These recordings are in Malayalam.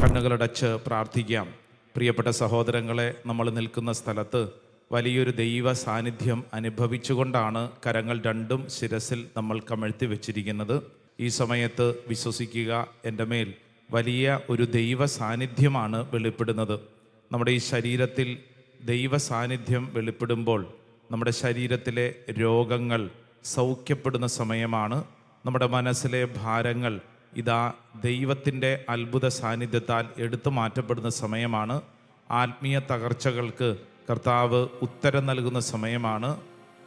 കണ്ണുകളടച്ച് പ്രാർത്ഥിക്കാം. പ്രിയപ്പെട്ട സഹോദരങ്ങളെ നമ്മൾ നിൽക്കുന്ന സ്ഥലത്ത് വലിയൊരു ദൈവ സാന്നിധ്യം അനുഭവിച്ചുകൊണ്ടാണ് കരങ്ങൾ രണ്ടും ശിരസിൽ നമ്മൾ കമഴ്ത്തി വെച്ചിരിക്കുന്നത്. ഈ സമയത്ത് വിശ്വസിക്കുക എന്റെ മേൽ വലിയ ഒരു ദൈവ സാന്നിധ്യമാണ് വെളിപ്പെടുന്നത്. നമ്മുടെ ഈ ശരീരത്തിൽ ദൈവ സാന്നിധ്യം വെളിപ്പെടുമ്പോൾ നമ്മുടെ ശരീരത്തിലെ രോഗങ്ങൾ സൗഖ്യപ്പെടുന്ന സമയമാണ്. നമ്മുടെ മനസ്സിലെ ഭാരങ്ങൾ ഇതാ ദൈവത്തിന്റെ അത്ഭുത സാന്നിധ്യത്താൽ എടുത്തു മാറ്റപ്പെടുന്ന സമയമാണ്. ആത്മീയ തകർച്ചകൾക്ക് കർത്താവ് ഉത്തരം നൽകുന്ന സമയമാണ്.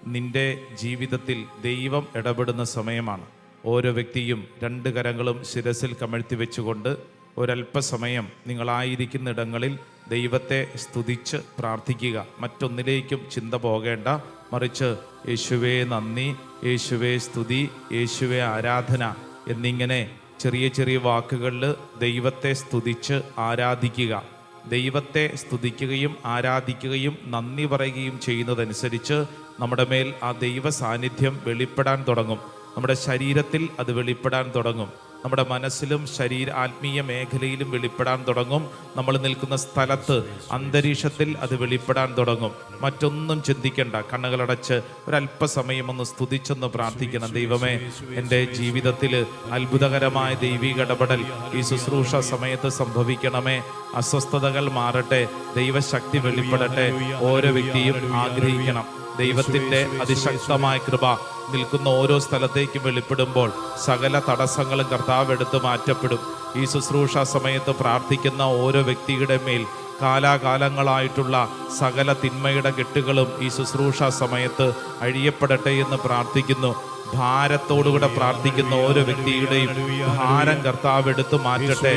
നിന്റെ ജീവിതത്തിൽ ദൈവം ഇടപെടുന്ന സമയമാണ്. ഓരോ വ്യക്തിയും രണ്ട് കരങ്ങളും ശിരസിൽ കമഴ്ത്തി വെച്ചുകൊണ്ട് ഒരല്പസമയം നിങ്ങളായിരിക്കുന്ന ഇടങ്ങളിൽ ദൈവത്തെ സ്തുതിച്ച് പ്രാർത്ഥിക്കുക. മറ്റൊന്നിലേക്കും ചിന്ത പോകേണ്ട. മറിച്ച് യേശുവേ നന്ദി യേശുവേ സ്തുതി യേശുവേ ആരാധന എന്നിങ്ങനെ ചെറിയ ചെറിയ വാക്കുകളിൽ ദൈവത്തെ സ്തുതിച്ച് ആരാധിക്കുക. ദൈവത്തെ സ്തുതിക്കുകയും ആരാധിക്കുകയും നന്ദി പറയുകയും ചെയ്യുന്നതനുസരിച്ച് നമ്മുടെ മേൽ ആ ദൈവ സാന്നിധ്യം വെളിപ്പെടാൻ തുടങ്ങും. നമ്മുടെ ശരീരത്തിൽ അത് വെളിപ്പെടാൻ തുടങ്ങും. നമ്മുടെ മനസ്സിലും ശരീര ആത്മീയ മേഖലയിലും വെളിപ്പെടാൻ തുടങ്ങും. നമ്മൾ നിൽക്കുന്ന സ്ഥലത്ത് അന്തരീക്ഷത്തിൽ അത് വെളിപ്പെടാൻ തുടങ്ങും. മറ്റൊന്നും ചിന്തിക്കേണ്ട. കണ്ണുകളടച്ച് ഒരല്പസമയം ഒന്ന് സ്തുതിച്ചൊന്ന് പ്രാർത്ഥിക്കണം. ദൈവമേ എന്റെ ജീവിതത്തിൽ അത്ഭുതകരമായ ദൈവിക ഇടപെടൽ ഈ ശുശ്രൂഷ സമയത്ത് സംഭവിക്കണമേ. അസ്വസ്ഥതകൾ മാറട്ടെ. ദൈവശക്തി വെളിപ്പെടട്ടെ. ഓരോ വ്യക്തിയും ആഗ്രഹിക്കണം. ദൈവത്തിന്റെ അതിശക്തമായ കൃപ നിൽക്കുന്ന ഓരോ സ്ഥലത്തേക്കും വെളിപ്പെടുമ്പോൾ സകല തടസ്സങ്ങളും കർത്താവ് എടുത്ത് മാറ്റപ്പെടും. ഈ ശുശ്രൂഷ സമയത്ത് പ്രാർത്ഥിക്കുന്ന ഓരോ വ്യക്തിയുടെ മേൽ കാലാകാലങ്ങളായിട്ടുള്ള സകല തിന്മയുടെ കെട്ടുകളും ഈ ശുശ്രൂഷ സമയത്ത് അഴിയപ്പെടട്ടെ എന്ന് പ്രാർത്ഥിക്കുന്നു. ഭാരത്തോടുകൂടെ പ്രാർത്ഥിക്കുന്ന ഓരോ വ്യക്തിയുടെയും ഭാരം കർത്താവ് എടുത്തു മാറ്റട്ടെ.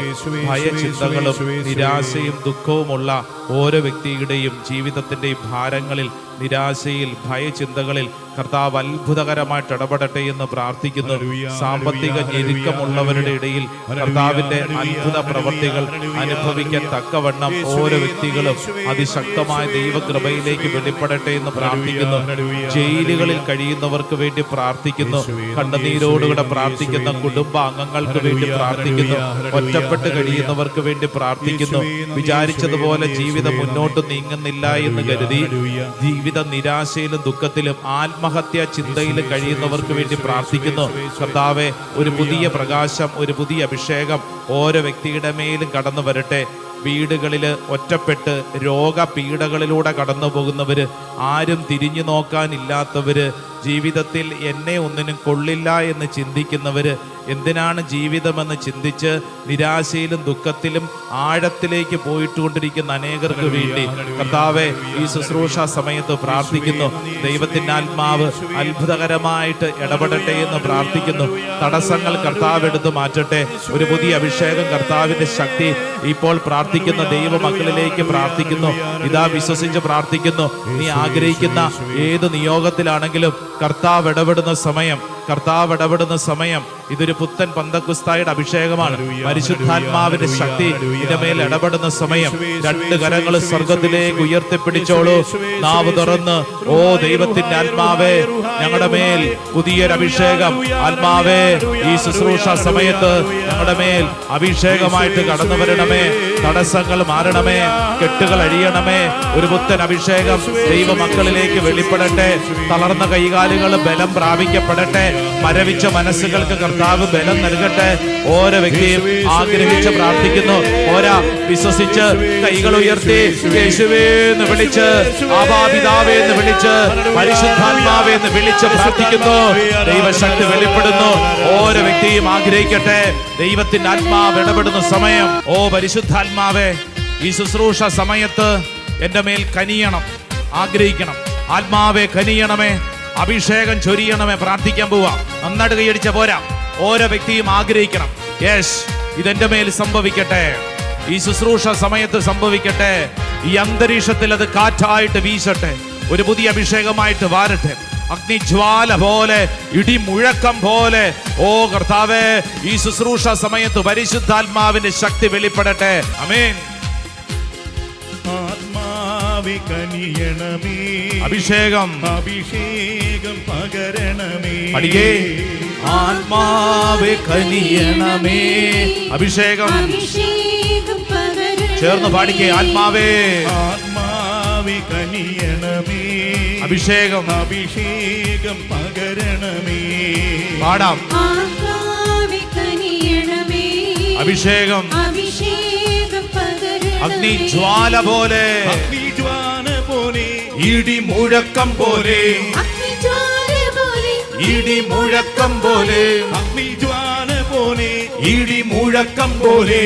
ഭയചിന്തകളും നിരാശയും ദുഃഖവുമുള്ള ഓരോ വ്യക്തിയുടെയും ജീവിതത്തിന്റെയും ഭാരങ്ങളിൽ നിരാശയിൽ ഭയചിന്തകളിൽ കർത്താവ് അത്ഭുതകരമായിട്ട് ഇടപെടട്ടെ എന്ന് പ്രാർത്ഥിക്കുന്നു. സാമ്പത്തിക ഞെരുക്കമുള്ളവരുടെ ഇടയിൽ കർത്താവിന്റെ അത്ഭുത പ്രവർത്തികൾ അനുഭവിക്കാൻ തക്കവണ്ണം ഓരോ വ്യക്തികളും അതിശക്തമായ ദൈവകൃപയിലേക്ക് വെളിപ്പെടട്ടെ എന്ന് പ്രാർത്ഥിക്കുന്നു. ജയിലുകളിൽ കഴിയുന്നവർക്ക് വേണ്ടി പ്രാർത്ഥിക്കുന്നു. കണ്ണുനീരോടുകൂടെ പ്രാർത്ഥിക്കുന്ന കുടുംബാംഗങ്ങൾക്ക് വേണ്ടി പ്രാർത്ഥിക്കുന്നു. ഒറ്റപ്പെട്ട് കഴിയുന്നവർക്ക് വേണ്ടി പ്രാർത്ഥിക്കുന്നു. വിചാരിച്ചതുപോലെ ജീവിതം മുന്നോട്ട് നീങ്ങുന്നില്ല എന്ന് കരുതി ജീവിത നിരാശയിലും ദുഃഖത്തിലും ആത്മഹത്യ ചിന്തയിലും കഴിയുന്നവർക്ക് വേണ്ടി പ്രാർത്ഥിക്കുന്നു. കർത്താവെ ഒരു പുതിയ പ്രകാശം ഒരു പുതിയ അഭിഷേകം ഓരോ വ്യക്തിയുടെ മേലും കടന്നു വരട്ടെ. വീടുകളിൽ ഒറ്റപ്പെട്ട് രോഗപീഠകളിലൂടെ കടന്നു പോകുന്നവർ ആരും തിരിഞ്ഞു നോക്കാനില്ലാത്തവര് ജീവിതത്തിൽ എന്നെ ഒന്നിനും കൊള്ളില്ല എന്ന് ചിന്തിക്കുന്നവർ എന്തിനാണ് ജീവിതമെന്ന് ചിന്തിച്ച് നിരാശയിലും ദുഃഖത്തിലും ആഴത്തിലേക്ക് പോയിട്ടുകൊണ്ടിരിക്കുന്ന അനേകർക്ക് വേണ്ടി കർത്താവെ ഈ ശുശ്രൂഷ സമയത്ത് പ്രാർത്ഥിക്കുന്നു. ദൈവത്തിന്റെ ആത്മാവ് അത്ഭുതകരമായിട്ട് ഇടപെടട്ടെ എന്ന് പ്രാർത്ഥിക്കുന്നു. തടസ്സങ്ങൾ കർത്താവ് എടുത്തു മാറ്റട്ടെ. ഒരു പുതിയ അഭിഷേകം കർത്താവിന്റെ ശക്തി ഇപ്പോൾ പ്രാർത്ഥിക്കുന്ന ദൈവമക്കളിലേക്ക് പ്രാർത്ഥിക്കുന്നു. ഇതാ വിശ്വസിച്ച് പ്രാർത്ഥിക്കുന്നു. നീ ആഗ്രഹിക്കുന്ന ഏത് നിയോഗത്തിലാണെങ്കിലും കർത്താവ് ഇടപെടുന്ന സമയം കർത്താവ് ഇടപെടുന്ന സമയം ഇതൊരു പുത്തൻ പന്തക്കുസ്തായുടെ അഭിഷേകമാണ്. പരിശുദ്ധാത്മാവിന്റെ ശക്തി ഇതിന്റെ മേൽ ഇടപെടുന്ന സമയം രണ്ട് കരങ്ങൾ സ്വർഗത്തിലേക്ക് ഉയർത്തിപ്പിടിച്ചോളൂ നാവ് തുറന്ന് ഓ ദൈവത്തിന്റെ ആത്മാവേ ഞങ്ങളുടെ മേൽ പുതിയൊരു അഭിഷേകം. ആത്മാവേ ഈ ശുശ്രൂഷ സമയത്ത് ഞങ്ങളുടെ മേൽ അഭിഷേകമായിട്ട് കടന്നു വരണമേ തടസ്സങ്ങൾ മാറണമേ കെട്ടുകൾ അഴിയണമേ ഒരു പുത്തൻ അഭിഷേകം ദൈവമക്കളിലേക്ക് വെളിപ്പെടട്ടെ തളർന്ന കൈകാലുകൾ ബലം പ്രാപിക്കപ്പെടട്ടെ മരവിച്ച മനസ്സുകൾക്ക് കർത്താവ് ബലം നൽകട്ടെ. ഓരോ വ്യക്തിയും ആഗ്രഹിച്ച് പ്രാർത്ഥിക്കുന്നു. ഓരാ വിശ്വസിച്ച് കൈകൾ ഉയർത്തി യേശുവേന്ന് വിളിച്ച് ആബാപിതാവേ എന്ന് വിളിച്ച് പരിശുദ്ധാത്മാവേ എന്ന് വിളിച്ച് പ്രാർത്ഥിക്കുന്നു. ദൈവശക്തി വെളിപ്പെടുന്നു. ഓരോ വ്യക്തിയും ആഗ്രഹിക്കട്ടെ. ദൈവത്തിന്റെ ആത്മാവ് ഇടപെടുന്ന സമയം. ഓ പരിശുദ്ധാത്മാവേ ഈ ശുശ്രൂഷ സമയത്ത് എന്റെ മേൽ കനിയണം. ആഗ്രഹിക്കണം. ആത്മാവെ കനിയണമേ. അഭിഷേകം ചൊരിയണമേ പ്രാർത്ഥിക്കാൻ പോവാ. നന്നായിട്ട് കൈയടിച്ച പോരാ. ഓരോ വ്യക്തിയും ആഗ്രഹിക്കണം. യേശ് ഇതെന്റെ മേൽ സംഭവിക്കട്ടെ. ഈ ശുശ്രൂഷ സമയത്ത് സംഭവിക്കട്ടെ. ഈ അന്തരീക്ഷത്തിൽ അത് കാറ്റായിട്ട് വീശട്ടെ. ഒരു പുതിയ അഭിഷേകമായിട്ട് വാരട്ടെ. അഗ്നിജ്വാല പോലെ ഇടിമുഴക്കം പോലെ. ഓ കർത്താവേ ഈ ശുശ്രൂഷ സമയത്ത് പരിശുദ്ധാത്മാവിന്റെ ശക്തി വെളിപ്പെടട്ടെ. അമേൻ ആത്മാവെ കനിയണമേ. അഭിഷേകം. അഭിഷേകം പകരണമേ. പഠിക്കേ. ആത്മാവെ കനിയണമേ. അഭിഷേകം. അഭിഷേകം പകരണമേ. ചേർന്ന് പാടിക്കേ ആത്മാവേ. ആത്മാവെ കനിയണമേ. അഭിഷേകം. അഭിഷേകം പകരണമേ. പാടാം. ആത്മാവേ കനിയണമേ. അഭിഷേകം. അഭിഷേകം. അഗ്നി ജ്വാല പോലെ അഗ്നി ജ്വാല പോലെ ഇടി മുഴക്കം പോലെ. ഇടി മുഴക്കം പോലെ അഗ്നി ജ്വാല പോലെ ഇടി മുഴക്കം പോലെ.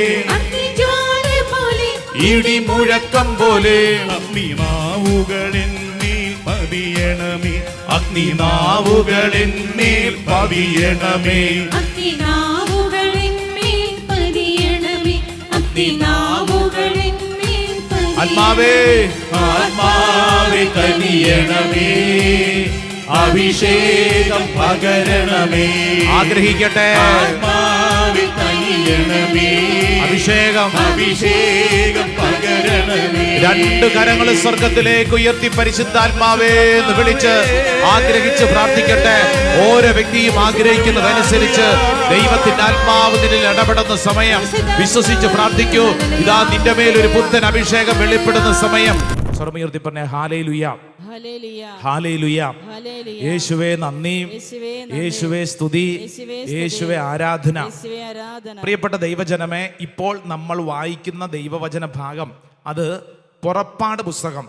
ഇടി മുഴക്കം പോലെ അഗ്നിനാവുകളിന്മേൽ പതിയണമേ അഗ്നിനാവുകളിന്മേൽ പതിയണമേ നാവുകളിൽ പതിയണമേ. അഗ്നിനാവുകളിന്മേൽ പതിയണമേ. ആത്മാവേ ആത്മാവേ തനിയണമേ. അഭിഷേകം പകരണമേ. ആഗ്രഹിക്കട്ടെ. ആത്മാവേ അഭിഷേകം രണ്ട് കരങ്ങൾ സ്വർഗത്തിലേക്ക് ഉയർത്തി പരിശുദ്ധാത്മാവേ എന്ന് വിളിച്ച് ആഗ്രഹിച്ച് പ്രാർത്ഥിക്കട്ടെ. ഓരോ വ്യക്തിയും ആഗ്രഹിക്കുന്നതനുസരിച്ച് ദൈവത്തിന്റെ ആത്മാവ് നിന്നിൽ ഇടപെടുന്ന സമയം. വിശ്വസിച്ച് പ്രാർത്ഥിക്കൂ. ഇതാ നിന്റെ മേൽ ഒരു പുത്തൻ അഭിഷേകം വെളിപ്പെടുന്ന സമയം. സ്വർമയുർത്തി പറഞ്ഞ ഹാലേ യേശുവേ നന്ദി. യേശുവേ സ്തുതി. യേശുവേ ആരാധന. പ്രിയപ്പെട്ട ദൈവജനമേ ഇപ്പോൾ നമ്മൾ വായിക്കുന്ന ദൈവവചന ഭാഗം അത് പുറപ്പാട് പുസ്തകം.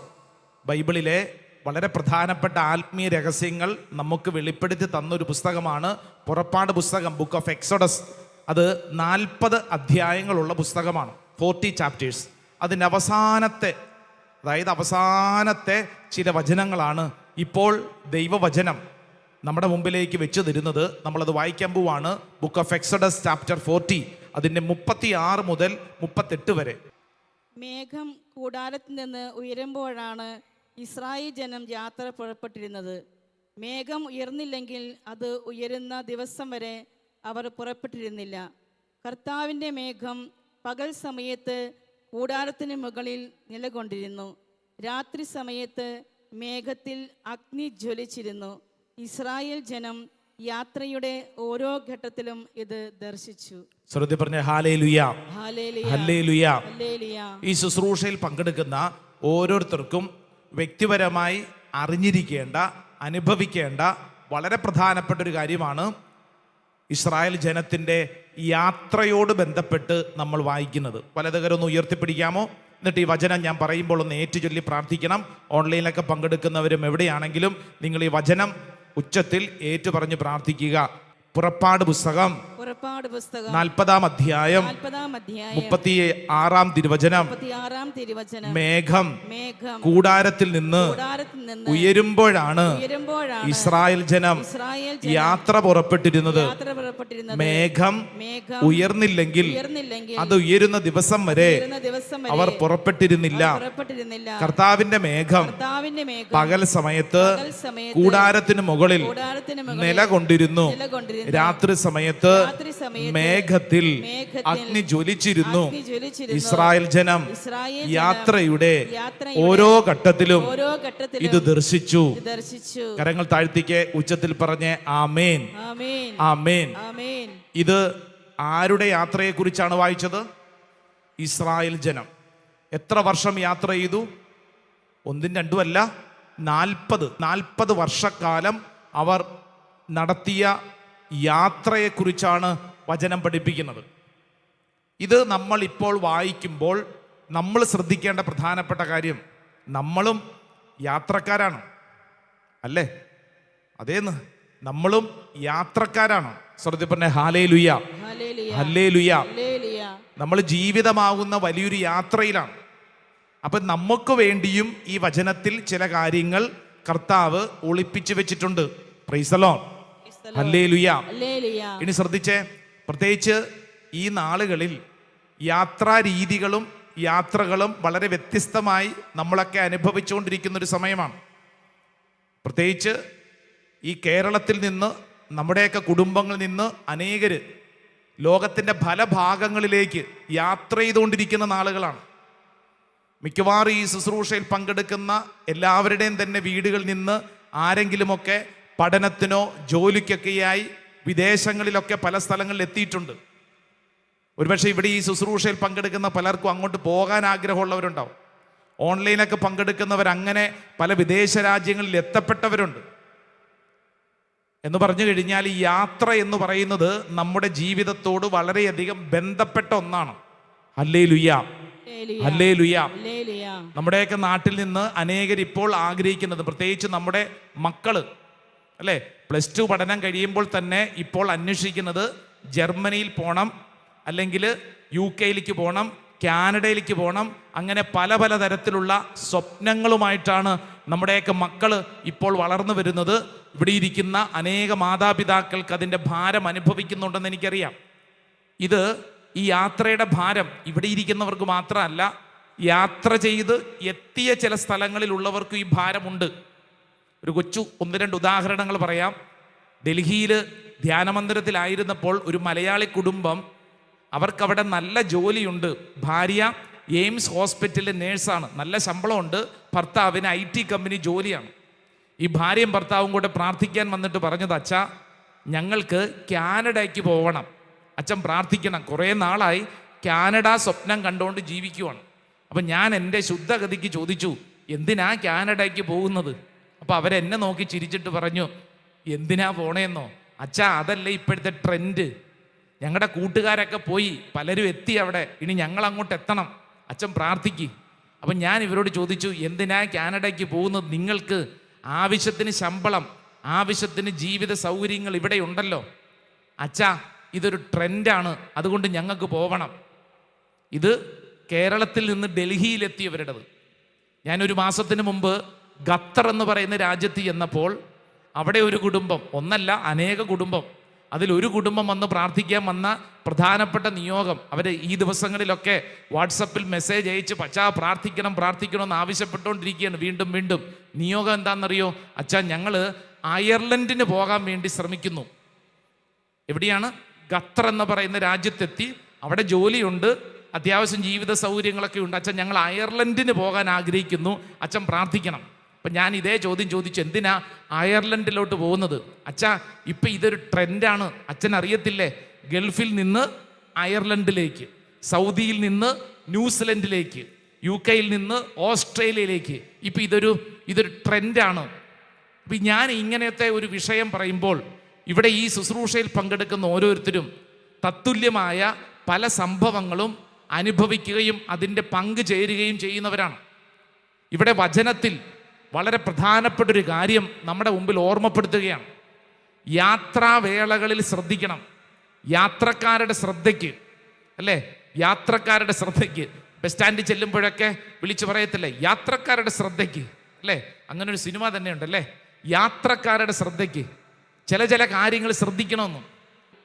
ബൈബിളിലെ വളരെ പ്രധാനപ്പെട്ട ആത്മീയ രഹസ്യങ്ങൾ നമുക്ക് വെളിപ്പെടുത്തി തന്നൊരു പുസ്തകമാണ് പുറപ്പാട് പുസ്തകം ബുക്ക് ഓഫ് എക്സോഡസ് അത് നാൽപ്പത് അധ്യായങ്ങളുള്ള പുസ്തകമാണ് ഫോർട്ടി ചാപ്റ്റേഴ്സ് അതിന്റെ അവസാനത്തെ അതായത് അവസാനത്തെ ചില വചനങ്ങളാണ് ഇപ്പോൾ ദൈവവചനം. നമ്മുടെ മുമ്പിലേക്ക് വെച്ച് തരുന്നത് നമ്മളത് വായിക്കാൻ പോവാണ്. Book of Exodus chapter forty അതിന്റെ മുപ്പത്തി ആറ് മുതൽ മുപ്പത്തെട്ട് വരെ. മേഘം കൂടാരത്തിൽ നിന്ന് ഉയരുമ്പോഴാണ് ഇസ്രായേൽ ജനം യാത്ര പുറപ്പെട്ടിരുന്നത്. മേഘം ഉയർന്നില്ലെങ്കിൽ അത് ഉയരുന്ന ദിവസം വരെ അവർ പുറപ്പെട്ടിരുന്നില്ല. കർത്താവിന്റെ മേഘം പകൽ സമയത്ത് കൂടാരത്തിന് മുകളിൽ നിലകൊണ്ടിരുന്നു. രാത്രി സമയത്ത് മേഘത്തിൽ അഗ്നി ജ്വലിച്ചിരുന്നു. ഇസ്രായേൽ ജനം യാത്രയുടെ ഓരോ ഘട്ടത്തിലും ഇത് ദർശിച്ചു. ശ്രദ്ധ പറഞ്ഞ. ഈ ശുശ്രൂഷയിൽ പങ്കെടുക്കുന്ന ഓരോരുത്തർക്കും വ്യക്തിപരമായി അറിഞ്ഞിരിക്കേണ്ട അനുഭവിക്കേണ്ട വളരെ പ്രധാനപ്പെട്ട ഒരു കാര്യമാണ് ഇസ്രായേൽ ജനത്തിന്റെ യാത്രയോട് ബന്ധപ്പെട്ട് നമ്മൾ വായിക്കുന്നത്. വലതുകരൊന്ന് ഉയർത്തിപ്പിടിക്കാമോ? എന്നിട്ട് ഈ വചനം ഞാൻ പറയുമ്പോൾ ഒന്ന് ഏറ്റുചൊല്ലി പ്രാർത്ഥിക്കണം. ഓൺലൈനിലൊക്കെ പങ്കെടുക്കുന്നവരും എവിടെയാണെങ്കിലും നിങ്ങൾ ഈ വചനം ഉച്ചത്തിൽ ഏറ്റു പറഞ്ഞ് പ്രാർത്ഥിക്കുക. പുറപ്പാട് പുസ്തകം പുറപ്പാട് പുസ്തകം. നാൽപ്പതാം അധ്യായം. നാൽപ്പതാം അധ്യായം. മുപ്പത്തി ആറാം തിരുവചനം. മുപ്പത്തിയാറാം തിരുവചനം. മേഘം. മേഘം. കൂടാരത്തിൽ നിന്ന് കൂടാരത്തിൽ നിന്ന് ഉയരുമ്പോഴാണ് ഉയരുമ്പോഴാണ് ഇസ്രായേൽ ജനം ഇസ്രായേൽ യാത്ര പുറപ്പെട്ടിരുന്നത്. യാത്ര പുറപ്പെട്ടിരുന്നത്. മേഘം മേഘം ഉയർന്നില്ലെങ്കിൽ ഉയർന്നില്ലെങ്കിൽ അത് ഉയരുന്ന ദിവസം വരെ ഉയരുന്ന ദിവസം വരെ അവർ പുറപ്പെട്ടിരുന്നില്ല. പുറപ്പെട്ടിരുന്നില്ല. കർത്താവിന്റെ മേഘം കർത്താവിന്റെ മേഘം പകൽ സമയത്ത് പകൽ സമയത്ത് കൂടാരത്തിന് മുകളിൽ കൂടാരത്തിന് മുകളിൽ നിലകൊണ്ടിരുന്നു. നിലകൊണ്ടിരുന്നു. രാത്രി സമയത്ത് മേഘത്തിൽ അഗ്നി ജ്വലിച്ചിരുന്നു. ഇസ്രായേൽ ജനം യാത്രയുടെ ഓരോ ഘട്ടത്തിലും ഇത് ദർശിച്ചു. കരങ്ങൾ താഴ്ത്തിക്ക് ഉച്ചത്തിൽ പറഞ്ഞ് ആമേൻ. ആമേൻ. ഇത് ആരുടെ യാത്രയെ കുറിച്ചാണ് വായിച്ചത്? ഇസ്രായേൽ ജനം. എത്ര വർഷം യാത്ര ചെയ്തു? ഒന്നും രണ്ടുമല്ല നാൽപ്പത്. നാൽപ്പത് വർഷക്കാലം അവർ നടത്തിയ യാത്രയെക്കുറിച്ചാണ് വചനം പഠിപ്പിക്കുന്നത്. ഇത് നമ്മൾ ഇപ്പോൾ വായിക്കുമ്പോൾ നമ്മൾ ശ്രദ്ധിക്കേണ്ട പ്രധാനപ്പെട്ട കാര്യം നമ്മളും യാത്രക്കാരാണ്. അല്ലേ? അതേന്ന്? നമ്മളും യാത്രക്കാരാണ്. ശ്രദ്ധി പറഞ്ഞ ഹാലേ ലുയ ഹല്ലേ ലുയ നമ്മൾ ജീവിതമാകുന്ന വലിയൊരു യാത്രയിലാണ്. അപ്പം നമുക്ക് വേണ്ടിയും ഈ വചനത്തിൽ ചില കാര്യങ്ങൾ കർത്താവ് ഒളിപ്പിച്ചു വെച്ചിട്ടുണ്ട്. പ്രൈസലോൺ ഇനി ശ്രദ്ധിച്ചേ പ്രത്യേകിച്ച് ഈ നാളുകളിൽ യാത്രാ രീതികളും യാത്രകളും വളരെ വ്യത്യസ്തമായി നമ്മളൊക്കെ അനുഭവിച്ചുകൊണ്ടിരിക്കുന്ന ഒരു സമയമാണ്. പ്രത്യേകിച്ച് ഈ കേരളത്തിൽ നിന്ന് നമ്മുടെയൊക്കെ കുടുംബങ്ങളിൽ നിന്ന് അനേകർ ലോകത്തിന്റെ പല ഭാഗങ്ങളിലേക്ക് യാത്ര ചെയ്തുകൊണ്ടിരിക്കുന്ന നാളുകളാണ്. മിക്കവാറും ഈ ശുശ്രൂഷയിൽ പങ്കെടുക്കുന്ന എല്ലാവരുടെയും തന്നെ വീടുകളിൽ നിന്ന് ആരെങ്കിലുമൊക്കെ പഠനത്തിനോ ജോലിക്കൊക്കെയായി വിദേശങ്ങളിലൊക്കെ പല സ്ഥലങ്ങളിൽ എത്തിയിട്ടുണ്ട്. ഒരുപക്ഷെ ഇവിടെ ഈ ശുശ്രൂഷയിൽ പങ്കെടുക്കുന്ന പലർക്കും അങ്ങോട്ട് പോകാൻ ആഗ്രഹമുള്ളവരുണ്ടാവും. ഓൺലൈനൊക്കെ പങ്കെടുക്കുന്നവർ അങ്ങനെ പല വിദേശ രാജ്യങ്ങളിൽ എത്തപ്പെട്ടവരുണ്ട്. എന്ന് പറഞ്ഞു കഴിഞ്ഞാൽ ഈ യാത്ര എന്ന് പറയുന്നത് നമ്മുടെ ജീവിതത്തോട് വളരെയധികം ബന്ധപ്പെട്ട ഒന്നാണ്. അല്ലേ ഹല്ലേലൂയ. അല്ലേ ലുയ്യ നമ്മുടെയൊക്കെ നാട്ടിൽ നിന്ന് അനേകരിപ്പോൾ ആഗ്രഹിക്കുന്നത് പ്രത്യേകിച്ച് നമ്മുടെ മക്കൾ അല്ലേ? പ്ലസ് ടു പഠനം കഴിയുമ്പോൾ തന്നെ ഇപ്പോൾ അന്വേഷിക്കുന്നത് ജർമ്മനിയിൽ പോകണം അല്ലെങ്കിൽ യു കെയിലേക്ക് പോകണം കാനഡയിലേക്ക് പോകണം അങ്ങനെ പല പല തരത്തിലുള്ള സ്വപ്നങ്ങളുമായിട്ടാണ് നമ്മുടെയൊക്കെ മക്കൾ ഇപ്പോൾ വളർന്നു വരുന്നത്. ഇവിടെ ഇരിക്കുന്ന അനേക മാതാപിതാക്കൾക്ക് അതിന്റെ ഭാരം അനുഭവിക്കുന്നുണ്ടെന്ന് എനിക്കറിയാം. ഇത് ഈ യാത്രയുടെ ഭാരം ഇവിടെ ഇരിക്കുന്നവർക്ക് മാത്രമല്ല യാത്ര ചെയ്ത് എത്തിയ ചില സ്ഥലങ്ങളിലുള്ളവർക്കും ഈ ഭാരമുണ്ട്. ഒരു കൊച്ചു ഒന്ന് രണ്ട് ഉദാഹരണങ്ങൾ പറയാം. ഡൽഹിയിൽ ധ്യാനമന്ദിരത്തിലായിരുന്നപ്പോൾ ഒരു മലയാളി കുടുംബം അവർക്കവിടെ നല്ല ജോലിയുണ്ട്. ഭാര്യ എയിംസ് ഹോസ്പിറ്റലിലെ നേഴ്സാണ്. നല്ല ശമ്പളമുണ്ട്. ഭർത്താവിന് ഐ ടി കമ്പനി ജോലിയാണ്. ഈ ഭാര്യയും ഭർത്താവും കൂടെ പ്രാർത്ഥിക്കാൻ വന്നിട്ട് പറഞ്ഞത് അച്ഛ ഞങ്ങൾക്ക് കാനഡയ്ക്ക് പോകണം അച്ഛൻ പ്രാർത്ഥിക്കണം. കുറേ നാളായി കാനഡ സ്വപ്നം കണ്ടുകൊണ്ട് ജീവിക്കുവാണ്. അപ്പം ഞാൻ എന്റെ ശുദ്ധഗതിക്ക് ചോദിച്ചു എന്തിനാ കാനഡയ്ക്ക് പോകുന്നത്? അപ്പോൾ അവരെന്നെ നോക്കി ചിരിച്ചിട്ട് പറഞ്ഞു എന്തിനാ പോണേന്നോ? അച്ഛാ അതല്ലേ ഇപ്പോഴത്തെ ട്രെൻഡ് ഞങ്ങളുടെ കൂട്ടുകാരൊക്കെ പോയി പലരും എത്തി അവിടെ. ഇനി ഞങ്ങൾ അങ്ങോട്ട് എത്തണം. അച്ഛൻ പ്രാർത്ഥിക്കും. അപ്പം ഞാൻ ഇവരോട് ചോദിച്ചു എന്തിനാ കാനഡയ്ക്ക് പോകുന്നത്? നിങ്ങൾക്ക് ആവശ്യത്തിന് ശമ്പളം ആവശ്യത്തിന് ജീവിത സൗകര്യങ്ങൾ ഇവിടെ ഉണ്ടല്ലോ. അച്ഛാ ഇതൊരു ട്രെൻഡാണ് അതുകൊണ്ട് ഞങ്ങൾക്ക് പോകണം ഇത് കേരളത്തിൽ നിന്ന് ഡൽഹിയിലെത്തിയവരുടേത്. ഞാനൊരു മാസത്തിന് മുമ്പ് ഖത്തർ എന്ന് പറയുന്ന രാജ്യത്ത് ചെന്നപ്പോൾ അവിടെ ഒരു കുടുംബം ഒന്നല്ല അനേക കുടുംബം. അതിലൊരു കുടുംബം വന്ന് പ്രാർത്ഥിക്കാൻ വന്ന പ്രധാനപ്പെട്ട നിയോഗം. അവർ ഈ ദിവസങ്ങളിലൊക്കെ വാട്സപ്പിൽ മെസ്സേജ് അയച്ച് പച്ചാ പ്രാർത്ഥിക്കണം പ്രാർത്ഥിക്കണം എന്ന് ആവശ്യപ്പെട്ടുകൊണ്ടിരിക്കുകയാണ്. വീണ്ടും വീണ്ടും. നിയോഗം എന്താണെന്നറിയോ? അച്ഛാ ഞങ്ങൾ അയർലൻഡിന് പോകാൻ വേണ്ടി ശ്രമിക്കുന്നു. എവിടെയാണ്? ഖത്തർ എന്ന് പറയുന്ന രാജ്യത്തെത്തി. അവിടെ ജോലിയുണ്ട്. അത്യാവശ്യം ജീവിത സൗകര്യങ്ങളൊക്കെ ഉണ്ട്. അച്ഛൻ ഞങ്ങൾ അയർലൻഡിന് പോകാൻ ആഗ്രഹിക്കുന്നു. അച്ഛൻ പ്രാർത്ഥിക്കണം. അപ്പം ഞാൻ ഇതേ ചോദ്യം ചോദിച്ചു എന്തിനാ അയർലൻഡിലോട്ട് പോകുന്നത്? അച്ഛാ ഇപ്പം ഇതൊരു ട്രെൻഡാണ്. അച്ഛൻ അറിയത്തില്ലേ? ഗൾഫിൽ നിന്ന് അയർലൻഡിലേക്ക് സൗദിയിൽ നിന്ന് ന്യൂസിലൻഡിലേക്ക് യു കെയിൽ നിന്ന് ഓസ്ട്രേലിയയിലേക്ക്. ഇപ്പം ഇതൊരു ഇതൊരു ട്രെൻഡാണ്. അപ്പം ഞാൻ ഇങ്ങനത്തെ ഒരു വിഷയം പറയുമ്പോൾ ഇവിടെ ഈ ശുശ്രൂഷയിൽ പങ്കെടുക്കുന്ന ഓരോരുത്തരും തത്തുല്യമായ പല സംഭവങ്ങളും അനുഭവിക്കുകയും അതിന്റെ പങ്ക് ചേരുകയും ചെയ്യുന്നവരാണ്. ഇവിടെ വചനത്തിൽ വളരെ പ്രധാനപ്പെട്ട ഒരു കാര്യം നമ്മുടെ മുമ്പിൽ ഓർമ്മപ്പെടുത്തുകയാണ്. യാത്രാവേളകളിൽ ശ്രദ്ധിക്കണം. യാത്രക്കാരുടെ ശ്രദ്ധയ്ക്ക് അല്ലേ? യാത്രക്കാരുടെ ശ്രദ്ധയ്ക്ക്. ബസ് സ്റ്റാൻഡിൽ ചെല്ലുമ്പോഴൊക്കെ വിളിച്ചു പറയത്തില്ലേ? യാത്രക്കാരുടെ ശ്രദ്ധയ്ക്ക് അല്ലേ? അങ്ങനെ ഒരു സിനിമ തന്നെ ഉണ്ടല്ലേ യാത്രക്കാരുടെ ശ്രദ്ധയ്ക്ക്. ചില ചില കാര്യങ്ങൾ ശ്രദ്ധിക്കണമെന്നും.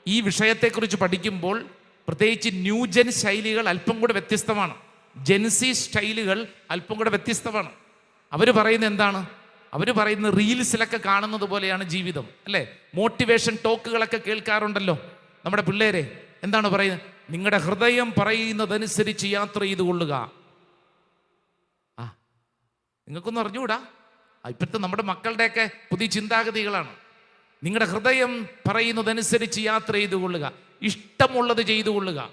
ഈ വിഷയത്തെക്കുറിച്ച് പഠിക്കുമ്പോൾ പ്രത്യേകിച്ച് ന്യൂജൻ ശൈലികൾ അല്പം കൂടെ വ്യത്യസ്തമാണ്. ജെൻസി സ്റ്റൈലുകൾ അല്പം കൂടെ വ്യത്യസ്തമാണ്. അവർ പറയുന്നത് എന്താണ്? അവർ പറയുന്ന റീൽസിലൊക്കെ കാണുന്നത് പോലെയാണ് ജീവിതം അല്ലേ? മോട്ടിവേഷൻ ടോക്കുകളൊക്കെ കേൾക്കാറുണ്ടല്ലോ നമ്മുടെ പിള്ളേരെ. എന്താണ് പറയുന്നത്? നിങ്ങളുടെ ഹൃദയം പറയുന്നതനുസരിച്ച് യാത്ര ചെയ്തു കൊള്ളുക. ആ നിങ്ങൾക്കൊന്നും അറിഞ്ഞുകൂടാ? ഇപ്പോഴത്തെ നമ്മുടെ മക്കളുടെയൊക്കെ പുതിയ ചിന്താഗതികളാണ്. നിങ്ങളുടെ ഹൃദയം പറയുന്നതനുസരിച്ച് യാത്ര ചെയ്തു കൊള്ളുക. ഇഷ്ടമുള്ളത് ചെയ്തു കൊള്ളുക.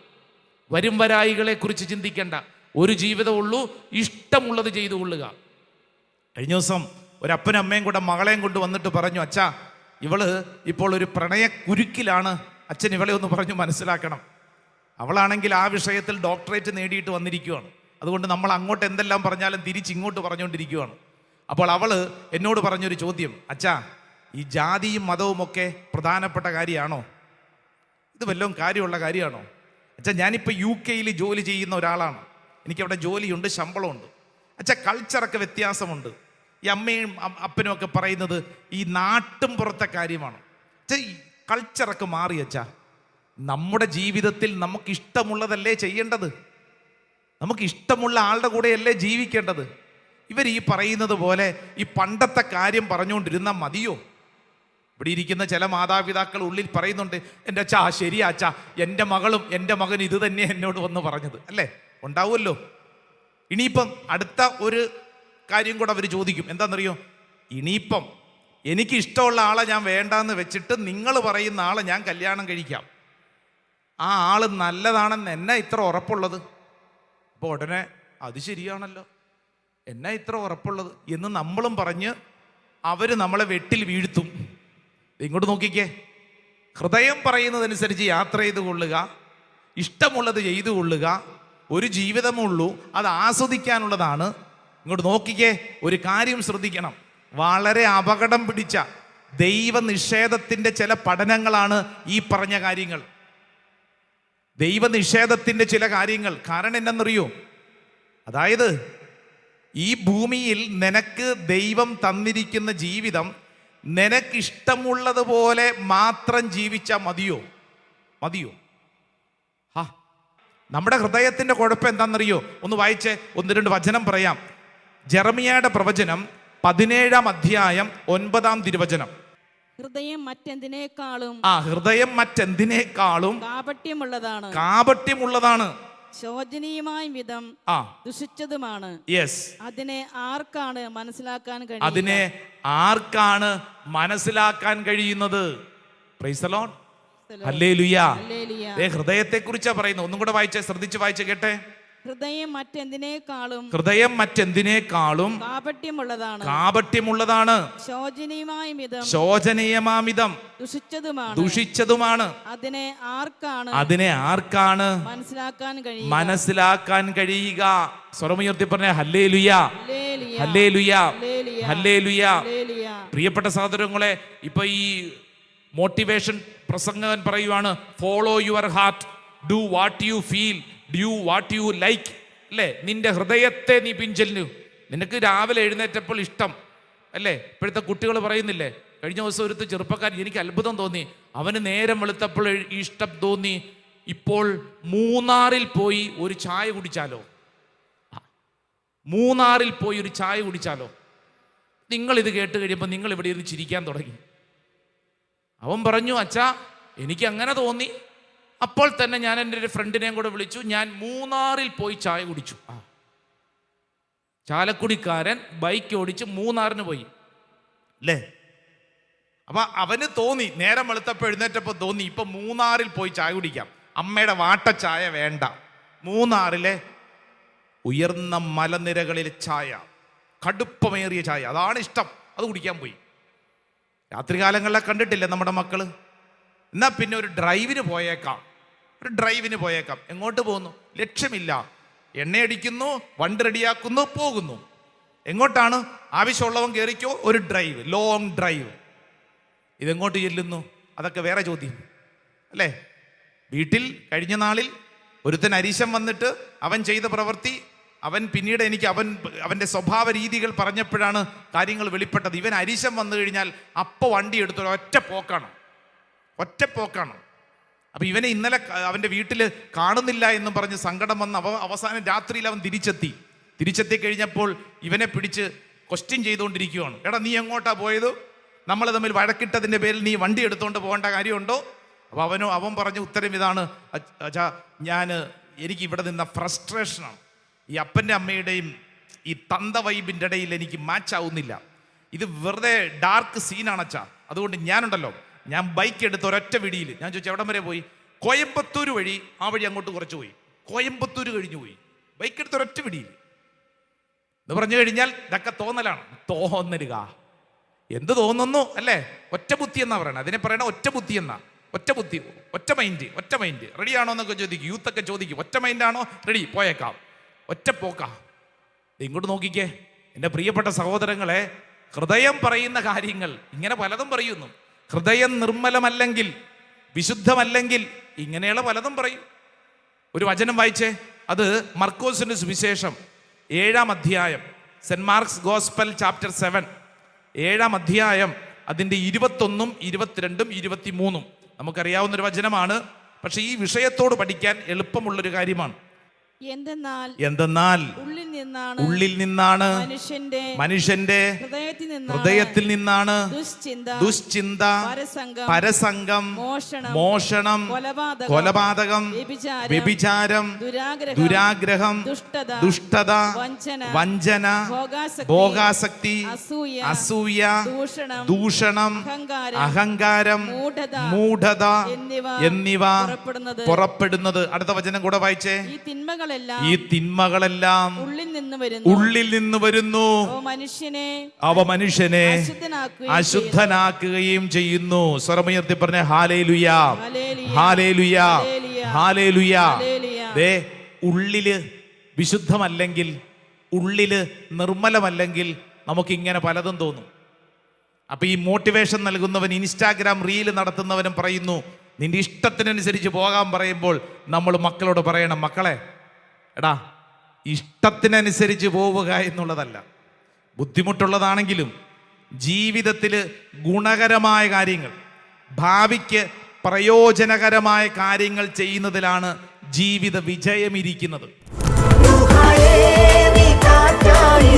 വരും വരായികളെ കുറിച്ച് ചിന്തിക്കേണ്ട. ഒരു ജീവിതമുള്ളൂ ഇഷ്ടമുള്ളത് ചെയ്തു കൊള്ളുക. കഴിഞ്ഞ ദിവസം ഒരപ്പനും അമ്മയും കൂടെ മകളെയും കൊണ്ട് വന്നിട്ട് പറഞ്ഞു അച്ഛാ ഇവൾ ഇപ്പോൾ ഒരു പ്രണയ കുരുക്കിലാണ് അച്ഛൻ ഇവളെ ഒന്ന് പറഞ്ഞു മനസ്സിലാക്കണം. അവളാണെങ്കിൽ ആ വിഷയത്തിൽ ഡോക്ടറേറ്റ് നേടിയിട്ട് വന്നിരിക്കുകയാണ് അതുകൊണ്ട് നമ്മൾ അങ്ങോട്ട് എന്തെല്ലാം പറഞ്ഞാലും തിരിച്ചിങ്ങോട്ട് പറഞ്ഞുകൊണ്ടിരിക്കുകയാണ് അപ്പോൾ അവൾ എന്നോട് പറഞ്ഞൊരു ചോദ്യം അച്ഛാ ഈ ജാതിയും മതവും ഒക്കെ പ്രധാനപ്പെട്ട കാര്യമാണോ? ഇത് വല്ലതും കാര്യമുള്ള കാര്യമാണോ? അച്ഛാ ഞാനിപ്പോൾ യു കെയിൽ ജോലി ചെയ്യുന്ന ഒരാളാണ്. എനിക്കവിടെ ജോലിയുണ്ട് ശമ്പളമുണ്ട്. അച്ഛാ കൾച്ചറൊക്കെ വ്യത്യാസമുണ്ട്. ഈ അമ്മയും അപ്പനും ഒക്കെ പറയുന്നത് ഈ നാട്ടും പുറത്തെ കാര്യമാണ്. കൾച്ചറൊക്കെ മാറി അച്ഛാ. നമ്മുടെ ജീവിതത്തിൽ നമുക്ക് ഇഷ്ടമുള്ളതല്ലേ ചെയ്യേണ്ടത്? നമുക്ക് ഇഷ്ടമുള്ള ആളുടെ കൂടെയല്ലേ ജീവിക്കേണ്ടത്? ഇവർ ഈ പറയുന്നത് പോലെ ഈ പണ്ടത്തെ കാര്യം പറഞ്ഞുകൊണ്ടിരുന്നാൽ മതിയോ? ഇവിടെ ഇരിക്കുന്ന ചില മാതാപിതാക്കൾ ഉള്ളിൽ പറയുന്നുണ്ട് എന്റെ അച്ഛാ ശരിയാ അച്ഛാ. എന്റെ മകളും എന്റെ മകൻ ഇത് തന്നെ എന്നോട് വന്ന് പറഞ്ഞത്. അല്ലേ? ഉണ്ടാവുമല്ലോ. ഇനിയിപ്പം അടുത്ത ഒരു കാര്യം കൂടെ അവർ ചോദിക്കും. എന്താണെന്നറിയോ ഇനിയിപ്പം എനിക്ക് ഇഷ്ടമുള്ള ആളെ ഞാൻ വേണ്ടാന്ന് വെച്ചിട്ട് നിങ്ങൾ പറയുന്ന ആളെ ഞാൻ കല്യാണം കഴിക്കാം. ആ ആൾ നല്ലതാണെന്ന് എന്നെ ഇത്ര ഉറപ്പുള്ളത്? അപ്പോൾ ഉടനെ അത് ശരിയാണല്ലോ. എന്നാ ഇത്ര ഉറപ്പുള്ളത്? എന്ന് നമ്മളും പറഞ്ഞ് അവർ നമ്മളെ വെട്ടിൽ വീഴ്ത്തും. ഇങ്ങോട്ട് നോക്കിക്കേ. ഹൃദയം പറയുന്നതനുസരിച്ച് യാത്ര ചെയ്ത് കൊള്ളുക. ഇഷ്ടമുള്ളത് ചെയ്തു കൊള്ളുക. ഒരു ജീവിതമുള്ളൂ. അത് ആസ്വദിക്കാനുള്ളതാണ്. ഇങ്ങോട്ട് നോക്കിക്കേ ഒരു കാര്യം ശ്രദ്ധിക്കണം. വളരെ അപകടം പിടിച്ച ദൈവനിഷേധത്തിന്റെ ചില പഠനങ്ങളാണ് ഈ പറഞ്ഞ കാര്യങ്ങൾ. ദൈവനിഷേധത്തിന്റെ ചില കാര്യങ്ങൾ. കാരണം എന്തെന്നറിയോ അതായത് ഈ ഭൂമിയിൽ നിനക്ക് ദൈവം തന്നിരിക്കുന്ന ജീവിതം നിനക്കിഷ്ടമുള്ളതുപോലെ മാത്രം ജീവിച്ച മതിയോ? മതിയോ? ഹാ. നമ്മുടെ ഹൃദയത്തിന്റെ കുഴപ്പം എന്താണെന്നറിയോ ഒന്ന് വായിച്ചേ ഒന്ന് രണ്ട് വചനം പറയാം. ജെറമിയയുടെ പ്രവചനം പതിനേഴാം അധ്യായം ഒൻപതാം തിരുവചനം. ഹൃദയം മറ്റെന്തിനേക്കാളും ആ ഹൃദയം മറ്റെന്തിനേക്കാളും കാപട്യമുള്ളതാണ്. കാപട്യമുള്ളതാണ്. ശോചനീയമായ വിധം ആ. ദുഷിച്ചതുമാണ്. യെസ് അതിനെ ആർക്കാണ് മനസ്സിലാക്കാൻ കഴിയുന്നത് അതിനെ ആർക്കാണ് മനസ്സിലാക്കാൻ കഴിയുന്നത്. ഹൃദയത്തെ കുറിച്ചാ പറയുന്നത്. ഒന്നും കൂടെ വായിച്ചേ ശ്രദ്ധിച്ച് വായിച്ചേ കേട്ടെ? ഹൃദയം മറ്റെന്തിനേക്കാളും ഹൃദയം മറ്റെന്തിനേക്കാളും കാപട്യമുള്ളതാണ്. കാപട്യമുള്ളതാണ്. ശോചനീയമാമിതം. ദുഷിച്ചതുമാണ്. ദുഷിച്ചതുമാണ്. അതിനെ ആർക്കാണ് അതിനെ ആർക്കാണ് മനസ്സിലാക്കാൻ കഴിയുക? മനസ്സിലാക്കാൻ കഴിയുക. സ്വരമുയർത്തി പറഞ്ഞ ഹല്ലേ ലുയാ. ഹല്ലേ ലുയാ. ഹല്ലേ ലുയാ. പ്രിയപ്പെട്ട സഹോദരങ്ങളെ ഇപ്പൊ ഈ മോട്ടിവേഷൻ പ്രസംഗകൻ പറയുവാണ് follow your heart do what you feel do what you like അല്ലേ? നിന്റെ ഹൃദയത്തെ നീ പിഞ്ചലിനു നിനക്ക് രാവിലെ എഴുന്നേറ്റപ്പോൾ ഇഷ്ടം. അല്ലേ? ഇപ്പോഴത്തെ കുട്ടികൾ പറയുന്നില്ലേ? കഴിഞ്ഞ ദിവസം ഒരു ചെറുപ്പക്കാരൻ എനിക്ക് അത്ഭുതം തോന്നി. അവന് നേരം വെളുത്തപ്പോൾ ഇഷ്ടം തോന്നി. ഇപ്പോൾ മൂന്നാറിൽ പോയി ഒരു ചായ കുടിച്ചാലോ? മൂന്നാറിൽ പോയി ഒരു ചായ കുടിച്ചാലോ? നിങ്ങൾ ഇത് കേട്ട് കഴിയുമ്പോൾ നിങ്ങൾ ഇവിടെ ഇരുന്ന് ചിരിക്കാൻ തുടങ്ങി. അവൻ പറഞ്ഞു അച്ഛാ എനിക്ക് അങ്ങനെ തോന്നി. അപ്പോൾ തന്നെ ഞാൻ എന്റെ ഒരു ഫ്രണ്ടിനെയും കൂടെ വിളിച്ചു. ഞാൻ മൂന്നാറിൽ പോയി ചായ കുടിച്ചു. ആ. ചാലക്കുടിക്കാരൻ ബൈക്ക് ഓടിച്ച് മൂന്നാറിന് പോയി. അല്ലേ അപ്പൊ അവന് തോന്നി നേരം വെളുത്തപ്പോൾ എഴുന്നേറ്റപ്പോൾ തോന്നി ഇപ്പൊ മൂന്നാറിൽ പോയി ചായ കുടിക്കാം. അമ്മയുടെ വാട്ട ചായ വേണ്ട. മൂന്നാറിലെ ഉയർന്ന മലനിരകളിലെ ചായ കടുപ്പമേറിയ ചായ അതാണ് ഇഷ്ടം. അത് കുടിക്കാൻ പോയി. രാത്രികാലങ്ങളിലെ കണ്ടിട്ടില്ലേ നമ്മുടെ മക്കൾ? എന്നാ പിന്നെ ഒരു ഡ്രൈവിന് പോയേക്കാം. ഒരു ഡ്രൈവിന് പോയേക്കാം. എങ്ങോട്ട് പോകുന്നു? ലക്ഷ്യമില്ല. എണ്ണയടിക്കുന്നു വണ്ടി റെഡിയാക്കുന്നു പോകുന്നു. എങ്ങോട്ടാണ്? ആവശ്യമുള്ളവൻ കയറിക്കോ ഒരു ഡ്രൈവ് ലോങ് ഡ്രൈവ് ഇതെങ്ങോട്ട് ചെല്ലുന്നു? അതൊക്കെ വേറെ ചോദ്യം. അല്ലേ? വീട്ടിൽ കഴിഞ്ഞ നാളിൽ ഒരുത്തൻ അരീശം വന്നിട്ട് അവൻ ചെയ്ത പ്രവൃത്തി അവൻ പിന്നീട് എനിക്ക് അവൻ അവന്റെ സ്വഭാവ രീതികൾ പറഞ്ഞപ്പോഴാണ് കാര്യങ്ങൾ വെളിപ്പെട്ടത്. ഇവൻ അരീശം വന്നു കഴിഞ്ഞാൽ അപ്പോൾ വണ്ടി എടുത്തൊരു ഒറ്റ പോക്കാണ്. ഒറ്റ പോക്കാണ് അപ്പൊ ഇവനെ ഇന്നലെ അവന്റെ വീട്ടിൽ കാണുന്നില്ല എന്നും പറഞ്ഞ് സങ്കടം വന്ന് അവ അവസാനം രാത്രിയിൽ അവൻ തിരിച്ചെത്തി. തിരിച്ചെത്തി കഴിഞ്ഞപ്പോൾ ഇവനെ പിടിച്ച് ക്വസ്റ്റ്യൻ ചെയ്തുകൊണ്ടിരിക്കുകയാണ്. എടാ നീ എങ്ങോട്ടാ പോയത്? നമ്മൾ തമ്മിൽ വഴക്കിട്ടതിന്റെ പേരിൽ നീ വണ്ടി എടുത്തുകൊണ്ട് പോകേണ്ട കാര്യമുണ്ടോ? അപ്പൊ അവനോ അവൻ പറഞ്ഞ ഉത്തരം ഇതാണ്. "അച്ഛ- അച്ഛാ ഞാൻ എനിക്ക് ഇവിടെ നിന്ന ഫ്രസ്ട്രേഷനാണ് ഈ അപ്പന്റെ അമ്മയുടെയും ഈ തന്ത വൈബിന്റെ ഇടയിൽ എനിക്ക് മാച്ച് ആവുന്നില്ല. ഇത് വെറുതെ ഡാർക്ക് സീനാണ് അച്ഛാ. അതുകൊണ്ട് ഞാനുണ്ടല്ലോ. ഞാൻ ബൈക്ക് എടുത്ത് ഒരൊറ്റ വിടിയിൽ ഞാൻ ചോദിച്ചു എവിടം വരെ പോയി? കോയമ്പത്തൂർ വഴി ആ വഴി അങ്ങോട്ട് കുറച്ച് പോയി. കോയമ്പത്തൂർ കഴിഞ്ഞു പോയി. ബൈക്ക് എടുത്ത് ഒരൊറ്റ വിടിയിൽ എന്ന് പറഞ്ഞു കഴിഞ്ഞാൽ ഇതൊക്കെ തോന്നലാണ്. തോന്നലുക എന്ത് തോന്നുന്നു അല്ലേ? ഒറ്റ ബുദ്ധി എന്നാ പറയണത് അതിനെ പറയണ ഒറ്റ ബുദ്ധി എന്നാ? ഒറ്റ ബുദ്ധി ഒറ്റ മൈൻഡ് ഒറ്റ മൈൻഡ് റെഡി ആണോ എന്നൊക്കെ ചോദിക്കും. യൂത്ത് ഒക്കെ ചോദിക്കും. ഒറ്റ മൈൻഡ് ആണോ? റെഡി പോയേക്കാം. ഒറ്റ പോക്കാ. ഇങ്ങോട്ട് നോക്കിക്കേ. എന്റെ പ്രിയപ്പെട്ട സഹോദരങ്ങളെ ഹൃദയം പറയുന്ന കാര്യങ്ങൾ ഇങ്ങനെ പലതും പറയുന്നു. ഹൃദയം നിർമ്മലമല്ലെങ്കിൽ വിശുദ്ധമല്ലെങ്കിൽ ഇങ്ങനെയുള്ള പലതും പറയും. ഒരു വചനം വായിച്ചേ അത് മർക്കോസിന്റെ സുവിശേഷം ഏഴാം അധ്യായം Saint Mark's gospel chapter seven. ഏഴാം അധ്യായം അതിന്റെ ഇരുപത്തൊന്നും ഇരുപത്തിരണ്ടും ഇരുപത്തിമൂന്നും. നമുക്കറിയാവുന്നൊരു വചനമാണ് പക്ഷേ ഈ വിഷയത്തോട് പഠിക്കാൻ എളുപ്പമുള്ളൊരു കാര്യമാണ്. എന്തെന്നാൽ എന്തെന്നാൽ ഉള്ളിൽ നിന്നാണ് ഉള്ളിൽ നിന്നാണ് മനുഷ്യന്റെ മനുഷ്യന്റെ ഹൃദയത്തിൽ നിന്നാണ് ഹൃദയത്തിൽ നിന്നാണ് ദുശ്ചിന്ത ദുശ്ചിന്ത പരസംഗം പരസംഗം മോഷണം മോഷണം കൊലപാതകം കൊലപാതകം വ്യഭിചാരം വ്യഭിചാരം ദുരാഗ്രഹം ദുരാഗ്രഹം ദുഷ്ടത ദുഷ്ടത വഞ്ചന വഞ്ചന ഭോഗാസക്തി അസൂയ അസൂയ ദൂഷണം ദൂഷണം അഹങ്കാരം അഹങ്കാരം മൂഢത മൂഢത എന്നിവ എന്നിവ പുറപ്പെടുന്നത്. അടുത്ത വചനം കൂടെ വായിച്ചേ. ഈ തിന്മകളെല്ലാം ഈ തിന്മകളെല്ലാം ഉള്ളിൽ നിന്ന് വരുന്നു. ഉള്ളിൽ നിന്ന് വരുന്നു. മനുഷ്യനെ അവ മനുഷ്യനെ അശുദ്ധനാക്കുകയും ചെയ്യുന്നു. സ്വരമുയർത്തി പറഞ്ഞ ഹാലേലുയാ. ഹാലേലുയാ. ഹാലേലുയാ. ദേ ഉള്ളിൽ വിശുദ്ധമല്ലെങ്കിൽ ഉള്ളിൽ നിർമ്മലമല്ലെങ്കിൽ നമുക്കിങ്ങനെ പലതും തോന്നും. അപ്പൊ ഈ മോട്ടിവേഷൻ നൽകുന്നവൻ ഇൻസ്റ്റാഗ്രാം റീൽ നടത്തുന്നവനും പറയുന്നു നിന്റെ ഇഷ്ടത്തിനനുസരിച്ച് പോകാൻ പറയുമ്പോൾ നമ്മൾ മക്കളോട് പറയണം മക്കളെ എടാ ഇഷ്ടത്തിനനുസരിച്ച് പോവുക എന്നുള്ളതല്ല. ബുദ്ധിമുട്ടുള്ളതാണെങ്കിലും ജീവിതത്തിൽ ഗുണകരമായ കാര്യങ്ങൾ ഭാവിക്ക് പ്രയോജനകരമായ കാര്യങ്ങൾ ചെയ്യുന്നതിലാണ് ജീവിത വിജയമിരിക്കുന്നത് കാറ്റായി